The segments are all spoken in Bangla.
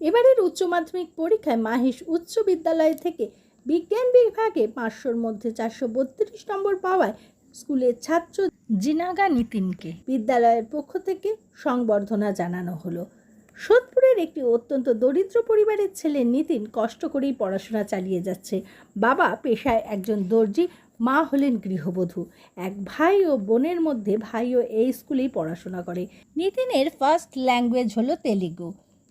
এবারের উচ্চ মাধ্যমিক পরীক্ষায় মাহেশ উচ্চ বিদ্যালয় থেকে বিজ্ঞান বিভাগে পাঁচশোর মধ্যে চারশো বত্রিশ নম্বর পাওয়ায় স্কুলের ছাত্র জিনাগা নিতিনকে বিদ্যালয়ের পক্ষ থেকে সংবর্ধনা জানানো হলো। সোদপুরের একটি অত্যন্ত দরিদ্র পরিবারের ছেলে নিতিন কষ্ট করেই পড়াশোনা চালিয়ে যাচ্ছে। বাবা পেশায় একজন দর্জি, মা হলেন গৃহবধূ। এক ভাই ও বোনের মধ্যে ভাইও এই স্কুলেই পড়াশোনা করে। নিতিনের ফার্স্ট ল্যাঙ্গুয়েজ হলো তেলেগু।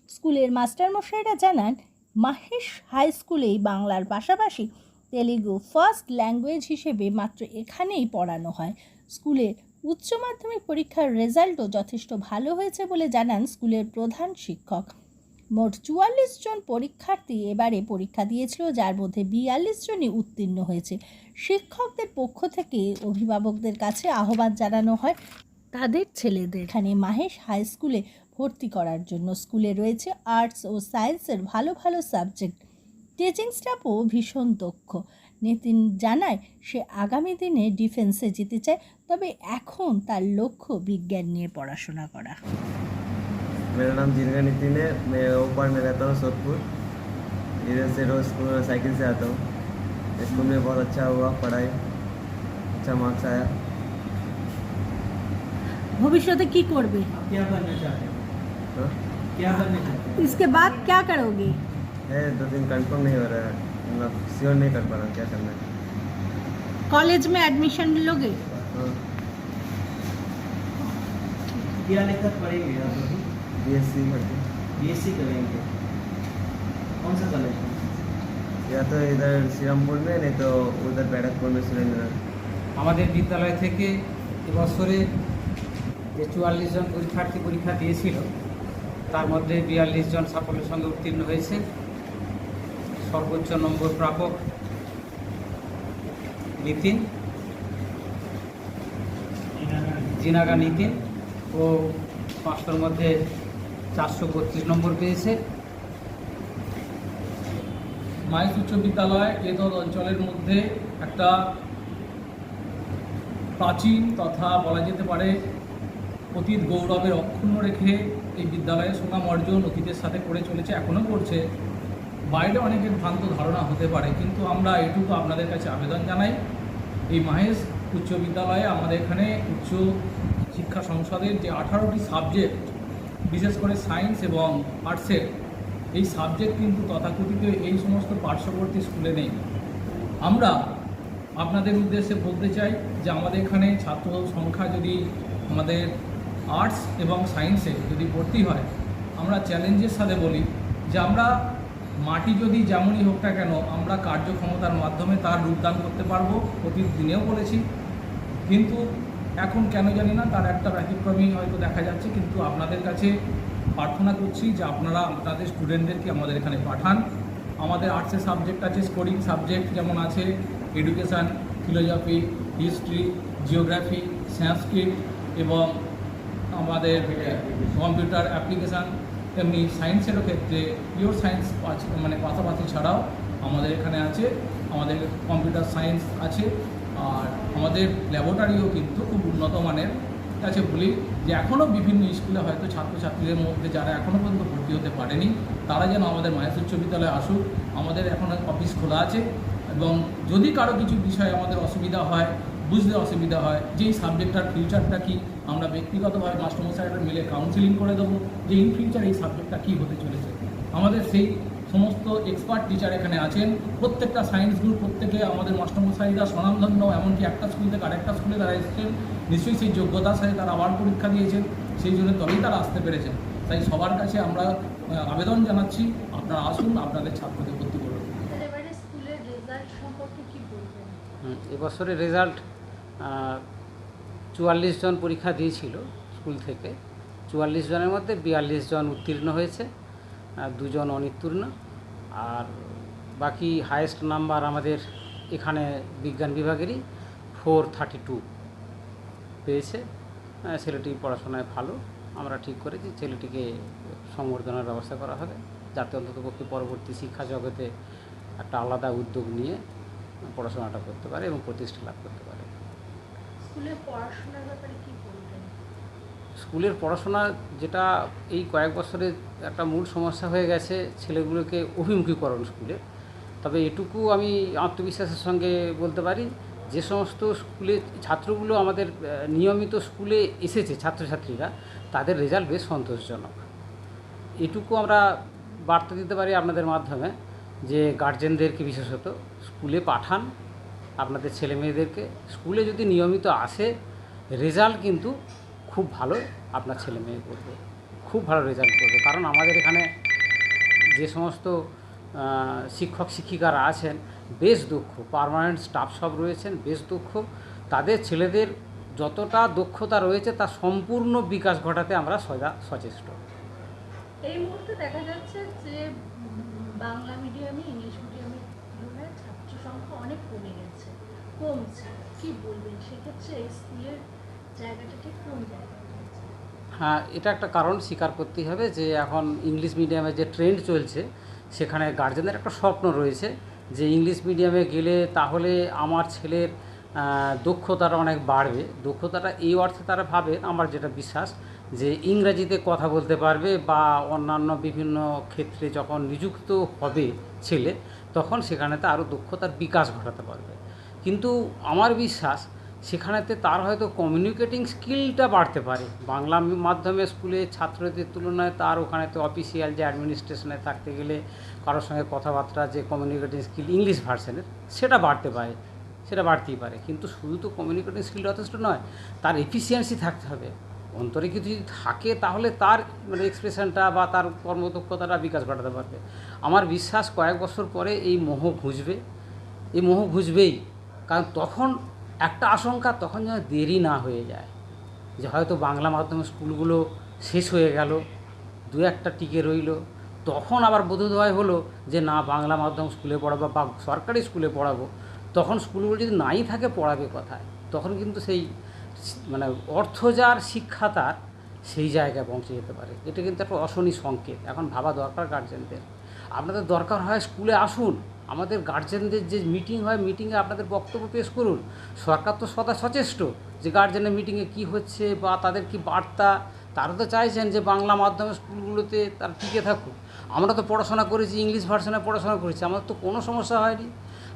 স্কুলের মাস্টারমশাইরা জানান, মাহেশ হাই স্কুলেই বাংলার পাশাপাশি তেলেগু ফার্স্ট ল্যাঙ্গুয়েজ হিসেবে মাত্র এখানেই পড়ানো হয়। স্কুলের উচ্চ মাধ্যমিক পরীক্ষার রেজাল্টও যথেষ্ট ভালো হয়েছে বলে জানান স্কুলের প্রধান শিক্ষক। মোট চুয়াল্লিশ জন পরীক্ষার্থী এবারে পরীক্ষা দিয়েছিল, যার মধ্যে বিয়াল্লিশ জনই উত্তীর্ণ হয়েছে। শিক্ষকদের পক্ষ থেকে অভিভাবকদের কাছে আহ্বান জানানো হয়, তাদের ছেলেদের। এখানে মাহেশ হাই স্কুলে ভর্তি করার জন্য স্কুলে রয়েছে আর্টস ও সায়েন্সের ভালো ভালো সাবজেক্ট টিচিং স্টাফও ভীষণ দক্ষ নিতিন জানায় সে আগামী দিনে ডিফেন্সে যেতে চায় তবে এখন তার লক্ষ্য বিজ্ঞান নিয়ে পড়াশোনা করা मेरा नाम जिनगा नितिन है मैं ओपार में रहता हूँ सोदपुर इधर से रोज़ स्कूल में साइकिल से आता हूँ स्कूल में बहुत अच्छा हुआ पढ़ाई अच्छा मार्क्स आया ভবিষ্যতে কি করবে क्या बनना चाहते हो हाँ? क्या बनना चाहते हो इसके बाद क्या करोगे है दो दिन कंफर्म नहीं हो रहा है मतलब श्योर नहीं कर पा रहा क्या करना है कॉलेज में एडमिशन लोगे हाँ क्या लेकर पढ़ेंगे आप लोग बी एस सी करके बीएससी करेंगे कौन सा कॉलेज या तो इधर श्रीरामपुर में नहीं तो उधर बैरकपुर में सुरेंद्र আমাদের বিদ্যালয় থেকে এবছরে যে চুয়াল্লিশ জন পরীক্ষার্থী পরীক্ষা দিয়েছিল তার মধ্যে বিয়াল্লিশ জন সাফল্যের সঙ্গে উত্তীর্ণ হয়েছে। সর্বোচ্চ নম্বর প্রাপক নিতিন, জিনাগা নিতিন ও পাঁচশোর মধ্যে চারশো বত্রিশ নম্বর পেয়েছে। মাইস উচ্চ বিদ্যালয় এদল অঞ্চলের মধ্যে একটা প্রাচীন তথা বলা যেতে পারে অতীত গৌরবের অক্ষুণ্ণ রেখে এই বিদ্যালয়ে সুনাম অর্জন অতীতের সাথে করে চলেছে, এখনও করছে। বাইরে অনেকের ভ্রান্ত ধারণা হতে পারে, কিন্তু আমরা এটুকু আপনাদের কাছে আবেদন জানাই, এই মাহেশ উচ্চ বিদ্যালয়ে আমাদের এখানে উচ্চ শিক্ষা সংসদের যে আঠারোটি সাবজেক্ট, বিশেষ করে সায়েন্স এবং আর্টসের, এই সাবজেক্ট কিন্তু তথাকথিত এই সমস্ত পার্শ্ববর্তী স্কুলে নেই। আমরা আপনাদের উদ্দেশ্যে বলতে চাই যে আমাদের এখানে ছাত্র সংখ্যা যদি আমাদের আর্টস এবং সায়েন্সে যদি ভর্তি হয়, আমরা চ্যালেঞ্জের সাথে বলি যে আমরা মাটি যদি যেমনই হোক না কেন, আমরা কার্যক্ষমতার মাধ্যমে তার রূপদান করতে পারব অতীত দিনেও বলেছি। কিন্তু এখন কেন জানি না, তার একটা ব্যতিক্রমী হয়তো দেখা যাচ্ছে, কিন্তু আপনাদের কাছে প্রার্থনা করছি যে আপনারা আপনাদের স্টুডেন্টদেরকে আমাদের এখানে পাঠান। আমাদের আর্টসের সাবজেক্ট আছে স্কোরিং সাবজেক্ট যেমন আছে education philosophy history geography Sanskrit এবং আমাদের কম্পিউটার অ্যাপ্লিকেশান তেমনি সায়েন্সেরও ক্ষেত্রে পিওর সায়েন্স মানে পাশাপাশি ছাড়াও আমাদের এখানে আছে, আমাদের কম্পিউটার সায়েন্স আছে, আর আমাদের ল্যাবরেটরিও কিন্তু খুব উন্নত মানের। কাছে বলি যে এখনও বিভিন্ন স্কুলে হয়তো ছাত্রছাত্রীদের মধ্যে যারা এখনও পর্যন্ত ভর্তি হতে পারেনি, তারা যেন আমাদের মায়ের উচ্চ বিদ্যালয়ে আসুক। আমাদের এখন অফিস খোলা আছে এবং যদি কারও কিছু বিষয়ে আমাদের অসুবিধা হয় বুঝতে অসুবিধা হয়। যে এই সাবজেক্টটার ফিউচারটা কী আমরা ব্যক্তিগতভাবে মাস্টারমশাইরা মিলে কাউন্সিলিং করে দেবো যে ইন ফিউচার এই সাবজেক্টটা কী হতে চলেছে। আমাদের সেই সমস্ত এক্সপার্ট টিচার এখানে আছেন। প্রত্যেকটা সায়েন্স গ্রুপ প্রত্যেকে আমাদের মাস্টারমশাইরা স্বনামধন্য এমনকি একটা স্কুল থেকে আরেকটা স্কুলে তারা এসেছেন। নিশ্চয়ই সেই যোগ্যতার সাথে তারা আবার পরীক্ষা দিয়েছেন। সেই জন্য তবেই তারা আসতে পেরেছেন। তাই সবার কাছে আমরা আবেদন জানাচ্ছি আপনারা আসুন আপনাদের ছাত্রদের ভর্তি করুন। এবারে স্কুলের রেজাল্ট সম্পর্কে কি বলবেন? হুম, এবছরের রেজাল্ট চুয়াল্লিশ জন পরীক্ষা দিয়েছিল স্কুল থেকে। চুয়াল্লিশ জনের মধ্যে বিয়াল্লিশ জন উত্তীর্ণ হয়েছে দুজন অনুত্তীর্ণ আর বাকি হায়েস্ট নাম্বার আমাদের এখানে বিজ্ঞান বিভাগেরই ফোর থার্টি টু পেয়েছে ছেলেটি পড়াশোনায় ভালো। আমরা ঠিক করেছি, ছেলেটিকে সংবর্ধনার ব্যবস্থা করা হবে যাতে অন্ততপক্ষে পরবর্তী শিক্ষা জগতে একটা আলাদা উদ্যোগ নিয়ে পড়াশোনাটা করতে পারে এবং প্রতিষ্ঠা লাভ করতে পারে। স্কুলের পড়াশোনা যেটা এই কয়েক বছরে একটা মূল সমস্যা হয়ে গেছে ছেলেগুলোকে অভিমুখীকরণ স্কুলে। তবে এটুকু আমি আত্মবিশ্বাসের সঙ্গে বলতে পারি, যে সমস্ত স্কুলে ছাত্রগুলো আমাদের নিয়মিত স্কুলে এসেছে ছাত্রছাত্রীরা, তাদের রেজাল্ট বেশ সন্তোষজনক। এটুকু আমরা বার্তা দিতে পারি আপনাদের মাধ্যমে যে গার্জেনদেরকে বিশেষত স্কুলে পাঠান আপনাদের ছেলে মেয়েদেরকে স্কুলে যদি নিয়মিত আসে, রেজাল্ট কিন্তু খুব ভালো আপনার ছেলে মেয়ে করবে। খুব ভালো রেজাল্ট করবে। কারণ আমাদের এখানে যে সমস্ত শিক্ষক, শিক্ষিকারা আছেন, বেশ দক্ষ পার্মানেন্ট স্টাফ সব রয়েছেন, বেশ দক্ষ। তাদের ছেলেদের যতটা দক্ষতা রয়েছে, তার সম্পূর্ণ বিকাশ ঘটাতে আমরা সদা সচেষ্ট। এই মুহূর্তে দেখা যাচ্ছে যে বাংলা মিডিয়ামে ইংলিশ মিডিয়ামের তুলনায় ছাত্র সংখ্যা অনেক কমে গেছে হ্যাঁ এটা একটা কারণ স্বীকার করতেই হবে যে এখন ইংলিশ মিডিয়ামে যে ট্রেন্ড চলছে, সেখানে গার্জেনদের একটা স্বপ্ন রয়েছে যে ইংলিশ মিডিয়ামে গেলে তাহলে আমার ছেলের দক্ষতাটা অনেক বাড়বে। দক্ষতাটা এই অর্থে তারা ভাবে, আমার যেটা বিশ্বাস, যে ইংরাজিতে কথা বলতে পারবে বা অন্যান্য বিভিন্ন ক্ষেত্রে যখন নিযুক্ত হবে ছেলে, তখন সেখানেতে আরও দক্ষতার বিকাশ ঘটাতে পারবে। কিন্তু আমার বিশ্বাস সেখানেতে তার হয়তো কমিউনিকেটিং স্কিলটা বাড়তে পারে। বাংলা মাধ্যমে স্কুলে ছাত্রদের তুলনায় তার ওখানেতে অফিসিয়াল যে অ্যাডমিনিস্ট্রেশনে থাকতে গেলে কারোর সঙ্গে কথাবার্তা যে কমিউনিকেটিং স্কিল ইংলিশ ভার্সনের সেটা বাড়তে পারে, সেটা বাড়তেই পারে। কিন্তু শুধু তো কমিউনিকেটিং স্কিল যথেষ্ট নয়, তার এফিসিয়েন্সি থাকতে হবে। অন্তরে কিছু যদি থাকে তাহলে তার মানে এক্সপ্রেশনটা বা তার কর্মদক্ষতাটা বিকাশ ঘটাতে পারবে। আমার বিশ্বাস কয়েক বছর পরে এই মোহ ঘুচবে। এই মোহ ঘুচবেই। কারণ তখন একটা আশঙ্কা, তখন যেন দেরি না হয়ে যায়। যে হয়তো বাংলা মাধ্যম স্কুলগুলো শেষ হয়ে গেল, দু একটা টিকে রইল। তখন আবার বোধোদয় হলো যে না, বাংলা মাধ্যম স্কুলে পড়াবো বা সরকারি স্কুলে পড়াবো। তখন স্কুলগুলো যদি নাই থাকে পড়াবে কথায়? তখন কিন্তু সেই মানে অর্থ যার শিক্ষা তার সেই জায়গায় পৌঁছে যেতে পারে। এটা কিন্তু একটা অশনি সংকেত। এখন ভাবা দরকার গার্জেনদের আপনাদের দরকার হয় স্কুলে আসুন। আমাদের গার্জেনদের যে মিটিং হয় মিটিংয়ে আপনাদের বক্তব্য পেশ করুন। সরকার তো সদা সচেষ্ট যে গার্জেনের মিটিংয়ে কি হচ্ছে বা তাদের কি বার্তা। তারা তো চাইছেন যে বাংলা মাধ্যমে স্কুলগুলোতে তার টিকে থাকুক। আমরা তো পড়াশোনা করেছি ইংলিশ ভার্সনে পড়াশোনা করেছি, আমাদের তো কোনো সমস্যা হয়নি।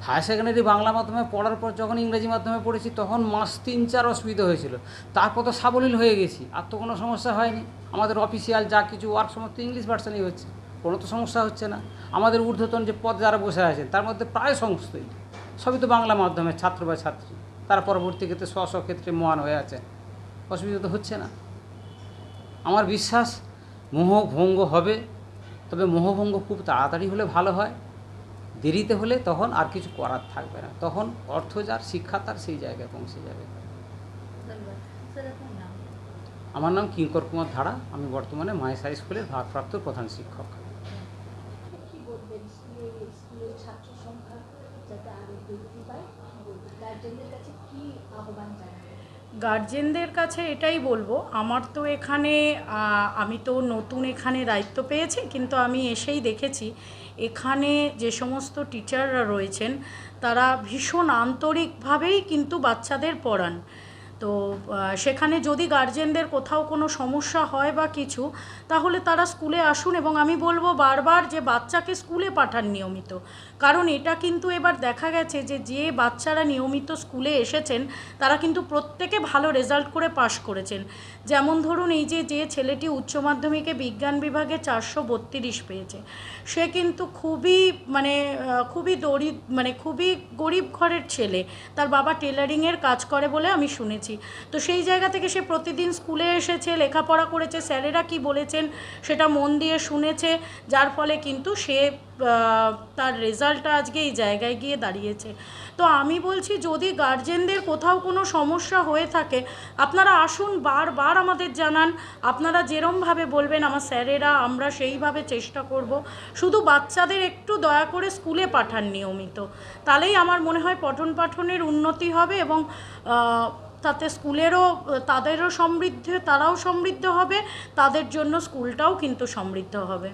হায়ার সেকেন্ডারি বাংলা মাধ্যমে পড়ার পর যখন ইংরেজি মাধ্যমে পড়েছি, তখন মাস তিন চার অসুবিধা হয়েছিল। তারপর তো সাবলীল হয়ে গেছি, আর তো কোনো সমস্যা হয়নি। আমাদের অফিসিয়াল যা কিছু ওয়ার্ক সমস্ত ইংলিশ ভার্সনেই হচ্ছে। কোনো তো সমস্যা হচ্ছে না। আমাদের ঊর্ধ্বতন যে পদ যারা বসে আছেন তার মধ্যে প্রায় সমস্তই সবই তো বাংলা মাধ্যমে ছাত্র বা ছাত্রী। তারা পরবর্তী ক্ষেত্রে স্ব স্ব ক্ষেত্রে মহান হয়ে আছেন। অসুবিধা তো হচ্ছে না। আমার বিশ্বাস মোহভঙ্গ হবে তবে মোহভঙ্গ খুব তাড়াতাড়ি হলে ভালো হয়। দেরিতে হলে তখন আর কিছু করার থাকবে না। তখন অর্থ যার শিক্ষা তার সেই জায়গায় পৌঁছে যাবে। আমার নাম কিঙ্কর কুমার ধারা। আমি বর্তমানে মায়েস হাই স্কুলের ভারপ্রাপ্ত প্রধান শিক্ষক কি বলবেন স্কুলে স্কুলের ছাত্র সংখ্যা যাতে আরও বৃদ্ধি পায় গার্জেনদের কাছে কি আহ্বান গার্জেনদের কাছে এটাই বলব, আমার তো এখানে আমি তো নতুন এখানে দায়িত্ব পেয়েছি, কিন্তু আমি এসেই দেখেছি, এখানে যে সমস্ত টিচাররা রয়েছেন, তারা ভীষণ আন্তরিকভাবেই কিন্তু বাচ্চাদের পড়ান। তো সেখানে যদি গার্জেনদের কোথাও কোনো সমস্যা হয় বা কিছু, তাহলে তারা স্কুলে আসুন এবং আমি বলব বারবার যে বাচ্চাকে স্কুলে পাঠান নিয়মিত। কারণ এটা কিন্তু এবার দেখা গেছে যে যে বাচ্চারা নিয়মিত স্কুলে এসেছেন, তারা কিন্তু প্রত্যেকে ভালো রেজাল্ট করে পাশ করেছেন। যেমন ধরুন এই যে যে ছেলেটি উচ্চ মাধ্যমিকে বিজ্ঞান বিভাগে চারশো বত্রিশ পেয়েছে। সে কিন্তু খুবই মানে খুবই দরিদ মানে খুবই গরিব ঘরের ছেলে। তার বাবা টেলারিংয়ের কাজ করে বলে আমি শুনেছি। তো সেই জায়গা থেকে সে প্রতিদিন স্কুলে এসেছে, লেখাপড়া করেছে, স্যারেরা কি বলেছেন সেটা মন দিয়ে শুনেছে, যার ফলে কিন্তু সে তার রেজাল্টটা আজকে এই জায়গায় গিয়ে দাঁড়িয়েছে। তো আমি বলছি, যদি গার্জেনদের কোথাও কোনো সমস্যা হয়ে থাকে, আপনারা আসুন বারবার আমাদের জানান, আপনারা যেরমভাবে বলবেন, আমার স্যারেরা, আমরা সেইভাবে চেষ্টা করব। শুধু বাচ্চাদের একটু দয়া করে স্কুলে পাঠান নিয়মিত। তাহলেই আমার মনে হয় পঠন পাঠনের উন্নতি হবে এবং তাতে স্কুলেরও তাদেরও সমৃদ্ধ তারাও সমৃদ্ধ হবে তাদের জন্য স্কুলটাও কিন্তু সমৃদ্ধ হবে।